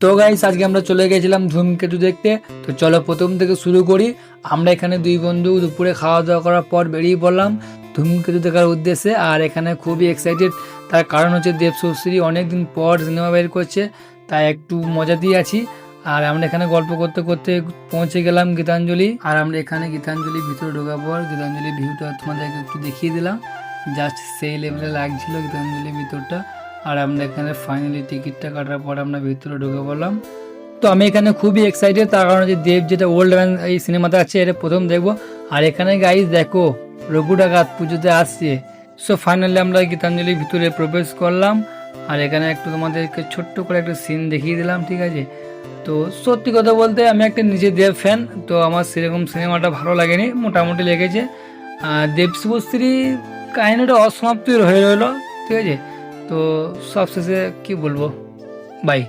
তো গাইস আজকে আমরা চলে গেছিলাম ধূমকেতু দেখতে। তো চলো প্রথম থেকে শুরু করি। আমরা এখানে দুই বন্ধু দুপুরে খাওয়া দাওয়া করার পর বেরিয়ে পড়লাম ধূমকেতু দেখার উদ্দেশ্যে। আর এখানে খুবই এক্সাইটেড তার কারণ হচ্ছে দেব সুশ্রী অনেকদিন পর সিনেমা বের করছে, তাই একটু মজা দিয়ে আছি। আর আমরা এখানে গল্প করতে করতে পৌঁছে গেলাম গীতাঞ্জলি। আর আমরা এখানে গীতাঞ্জলি ভিতরে ঢোকার পর গীতাঞ্জলি ভিউটা তোমাদেরকে একটু দেখিয়ে দিলাম। জাস্ট সেই লেভেলে লাগছিল গীতাঞ্জলি ভিতরটা। আর আমরা এখানে ফাইনালি টিকিটটা কাটার পর আমরা ভিতরে ঢুকে পড়লাম। তো আমি এখানে খুবই এক্সাইটেড তার কারণে যে দেব যেটা ওল্ড ম্যান এই সিনেমাতে আছে, এটা প্রথম দেখব। আর এখানে গাইজ দেখো রঘু ডাকাত পুজোতে আসছে। সো ফাইনালি আমরা গীতাঞ্জলির ভিতরে প্রবেশ করলাম। আর এখানে একটু তোমাদেরকে ছোট্ট করে একটা সিন দেখিয়ে দিলাম, ঠিক আছে? তো সত্যি কথা বলতে আমি একটা নিজে দেব ফ্যান তো আমার সেরকম সিনেমাটা ভালো লাগেনি, মোটামুটি লেগেছে। আর দেব শুভশ্রী কাহিনীটা অসমাপ্তি হয়ে রইল, ঠিক আছে? তো সবশেষে কি বলবো বাই